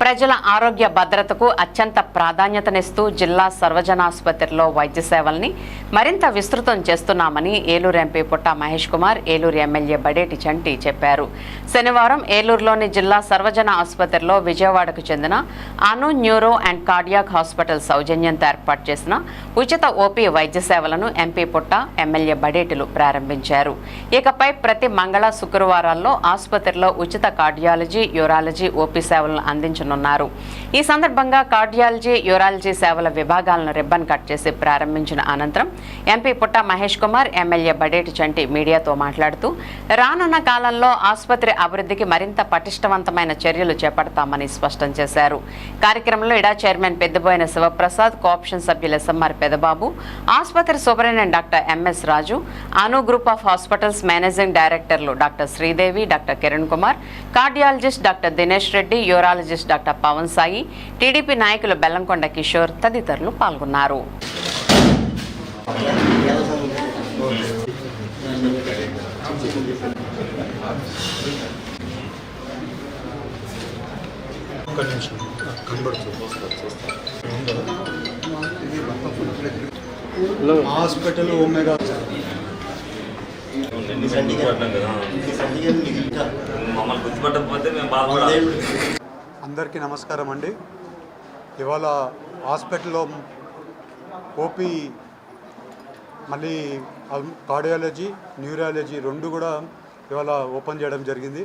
ప్రజల ఆరోగ్య భద్రతకు అత్యంత ప్రాధాన్యతనిస్తూ జిల్లా సర్వజనాసుపత్రిలో వైద్య సేవల్ని మరింత విస్తృతం చేస్తున్నామని ఏలూరు ఎంపీ పుట్ట మహేష్ కుమార్ ఏలూరు ఎమ్మెల్యే బడేటి చంటి చెప్పారు. శనివారం ఏలూరులోని జిల్లా సర్వజన ఆసుపత్రిలో విజయవాడకు చెందిన Anu neuro and cardiac hospital సౌజన్యంతో ఏర్పాటు చేసిన ఉచిత ఓపీ వైద్య సేవలను ఎంపీ పుట్ట ఎమ్మెల్యే బడేటిలు ప్రారంభించారు. ఇకపై ప్రతి మంగళ శుక్రవారాల్లో ఆసుపత్రిలో ఉచిత కార్డియాలజీ యూరాలజీ ఓపీ సేవలను అందించనున్నారు. ఈ సందర్భంగా కార్డియాలజీ యూరాలజీ సేవల విభాగాలను రిబ్బన్ కట్ చేసి ప్రారంభించిన అనంతరం ఎంపీ పుట్ట మహేష్ కుమార్ ఎమ్మెల్యే బడేటి చంటి మీడియాతో మాట్లాడుతూ రానున్న కాలంలో ఆసుపత్రి అభివృద్ధికి మరింత పటిష్టవంతమైన చర్యలు చేపడతామని స్పష్టం చేశారు. కార్యక్రమంలో ఇడా చైర్మన్ పెద్దబోయిన శివప్రసాద్ కోఆప్షన్ సభ్యులు ఎస్ఎంఆర్ పెదబాబు ఆసుపత్రి superintendent doctor MS Raju Anu group of hospitals managing డైరెక్టర్లు doctor Sridevi doctor Kiran Kumar cardiologist doctor Dinesh Reddy urologist doctor Pavan Sai TDP నాయకులు బెల్లంకొండ కిషోర్ తదితరులు పాల్గొన్నారు. హాస్పిటల్ కదా. మమ్మల్ని గుర్తుపట్టకపోతే మేము బాధపడాలి. అందరికీ నమస్కారం అండి. ఇవాళ హాస్పిటల్లో ఓపీ మళ్ళీ కార్డియాలజీ న్యూరాలజీ రెండు కూడా ఇవాళ ఓపెన్ చేయడం జరిగింది.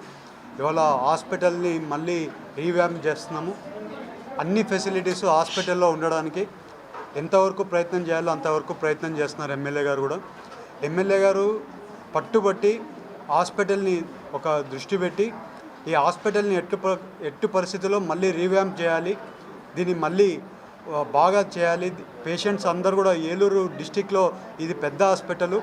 ఇవాళ హాస్పిటల్ని మళ్ళీ రీవ్యామ్ చేస్తున్నాము. అన్ని ఫెసిలిటీస్ హాస్పిటల్లో ఉండడానికి ఎంతవరకు ప్రయత్నం చేయాలో అంతవరకు ప్రయత్నం చేస్తున్నారు ఎమ్మెల్యే గారు కూడా. ఎమ్మెల్యే గారు పట్టుబట్టి హాస్పిటల్ని ఒక దృష్టి పెట్టి ఈ హాస్పిటల్ని ఎట్టు ఎట్టు పరిస్థితుల్లో మళ్ళీ రీవ్యాంప్ చేయాలి. దీన్ని మళ్ళీ బాగా చేయాలి. పేషెంట్స్ అందరు కూడా ఏలూరు డిస్టిక్లో ఇది పెద్ద హాస్పిటల్.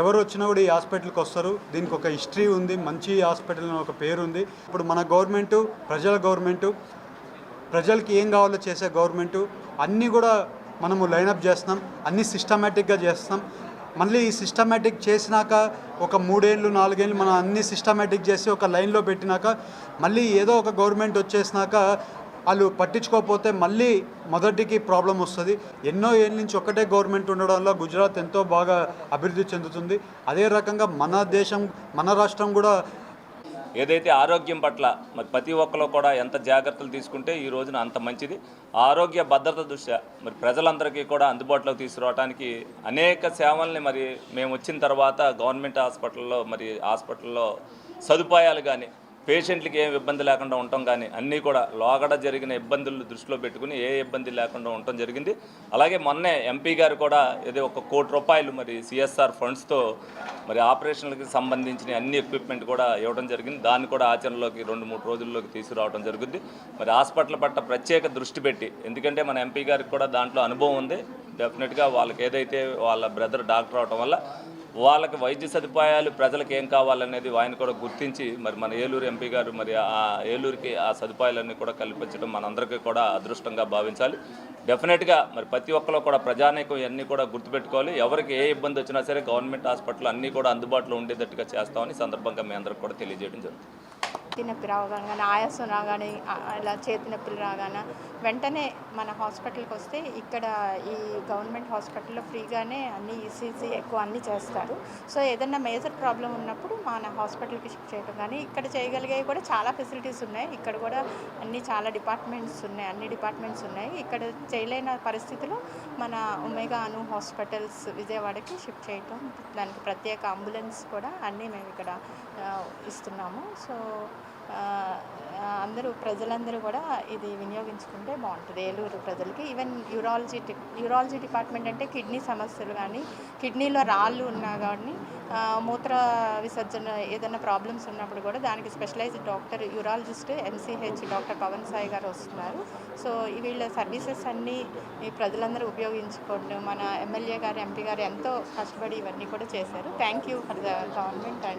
ఎవరు వచ్చినా కూడా ఈ హాస్పిటల్కి వస్తారు. దీనికి ఒక హిస్టరీ ఉంది. మంచి హాస్పిటల్ అని ఒక పేరు ఉంది. ఇప్పుడు మన గవర్నమెంటు ప్రజల గవర్నమెంటు ప్రజలకి ఏం కావాలో చేసే గవర్నమెంటు అన్నీ కూడా మనము లైనప్ చేస్తున్నాం. అన్నీ సిస్టమేటిక్గా చేస్తున్నాం. మళ్ళీ ఈ సిస్టమేటిక్ చేసినాక ఒక మూడేళ్ళు నాలుగేళ్ళు మనం అన్ని సిస్టమేటిక్ చేసి ఒక లైన్లో పెట్టినాక మళ్ళీ ఏదో ఒక గవర్నమెంట్ వచ్చేసినాక వాళ్ళు పట్టించుకోకపోతే మళ్ళీ మొదటికి ప్రాబ్లం వస్తుంది. ఎన్నో ఏళ్ళ నుంచి ఒకటే గవర్నమెంట్ ఉండడం వల్ల గుజరాత్ ఎంతో బాగా అభివృద్ధి చెందుతుంది. అదే రకంగా మన దేశం మన రాష్ట్రం కూడా ఏదైతే ఆరోగ్యం పట్ల మరి ప్రతి ఒక్కరు కూడా ఎంత జాగ్రత్తలు తీసుకుంటే ఈ రోజున అంత మంచిది. ఆరోగ్య భద్రత దృష్ట్యా మరి ప్రజలందరికీ కూడా అందుబాటులోకి తీసుకురావడానికి అనేక సేవల్ని మరి మేము వచ్చిన తర్వాత గవర్నమెంట్ హాస్పిటల్లో మరి హాస్పిటల్లో సదుపాయాలు కానీ పేషెంట్లకి ఏం ఇబ్బంది లేకుండా ఉండటం కానీ అన్నీ కూడా లోగడ జరిగిన ఇబ్బందులు దృష్టిలో పెట్టుకుని ఏ ఇబ్బంది లేకుండా ఉండటం జరిగింది. అలాగే మొన్నే ఎంపీ గారు కూడా ఏదో ఒక కోటి రూపాయలు మరి సిఎస్ఆర్ ఫండ్స్తో మరి ఆపరేషన్లకి సంబంధించిన అన్ని ఎక్విప్మెంట్ కూడా ఇవ్వడం జరిగింది. దాన్ని కూడా ఆచరణలోకి రెండు మూడు రోజుల్లోకి తీసుకురావడం జరుగుద్ది. మరి హాస్పిటల్ పట్ల ప్రత్యేక దృష్టి పెట్టి ఎందుకంటే మన ఎంపీ గారికి కూడా దాంట్లో అనుభవం ఉంది. డెఫినెట్గా వాళ్ళకి ఏదైతే వాళ్ళ బ్రదర్ డాక్టర్ అవడం వల్ల వాళ్ళకి వైద్య సదుపాయాలు ప్రజలకు ఏం కావాలనేది ఆయన కూడా గుర్తించి మరి మన ఏలూరు ఎంపీ గారు మరి ఆ ఏలూరుకి ఆ సదుపాయాలన్నీ కూడా కల్పించడం మనందరికీ కూడా అదృష్టంగా భావించాలి. డెఫినెట్గా మరి ప్రతి ఒక్కరు కూడా ప్రజానీకం ఇవన్నీ కూడా గుర్తుపెట్టుకోవాలి. ఎవరికి ఏ ఇబ్బంది వచ్చినా సరే గవర్నమెంట్ హాస్పిటల్ అన్నీ కూడా అందుబాటులో ఉండేటట్టుగా చేస్తామని సందర్భంగా మీ అందరికి కూడా తెలియజేయడం జరుగుతుంది. చేతి నొప్పి రాగానే ఆయాసం రాగానే అలా ఇలా చేతి నొప్పులు రాగానే వెంటనే మన హాస్పిటల్కి వస్తే ఇక్కడ ఈ గవర్నమెంట్ హాస్పిటల్లో ఫ్రీగానే అన్ని ఈసీజీ ఎక్కువ అన్నీ చేస్తారు. సో ఏదైనా మేజర్ ప్రాబ్లం ఉన్నప్పుడు మన హాస్పిటల్కి షిఫ్ట్ చేయడం కానీ ఇక్కడ చేయగలిగేవి కూడా చాలా ఫెసిలిటీస్ ఉన్నాయి. ఇక్కడ కూడా అన్ని చాలా డిపార్ట్మెంట్స్ ఉన్నాయి అన్ని డిపార్ట్మెంట్స్ ఉన్నాయి. ఇక్కడ చేయలేని పరిస్థితిలో మన ఒమేగా అను హాస్పిటల్స్ విజయవాడకి షిఫ్ట్ చేయటం దానికి ప్రత్యేక అంబులెన్స్ కూడా అన్నీ మేము ఇక్కడ ఇస్తున్నాము. సో అందరూ ప్రజలందరూ కూడా ఇది వినియోగించుకుంటే బాగుంటుంది. ఏలూరు ప్రజలకి. ఈవెన్ యూరాలజీ యూరాలజీ డిపార్ట్మెంట్ అంటే కిడ్నీ సమస్యలు కానీ కిడ్నీలో రాళ్ళు ఉన్నా కానీ మూత్ర విసర్జన ఏదైనా ప్రాబ్లమ్స్ ఉన్నప్పుడు కూడా దానికి specialized doctor urologist MCH doctor Pavan Sai గారు వస్తున్నారు. సో వీళ్ళ సర్వీసెస్ అన్నీ ఈ ప్రజలందరూ ఉపయోగించుకోండి మన ఎమ్మెల్యే గారు ఎంపీ గారు ఎంతో కష్టపడి ఇవన్నీ కూడా చేశారు. Thank you for the government and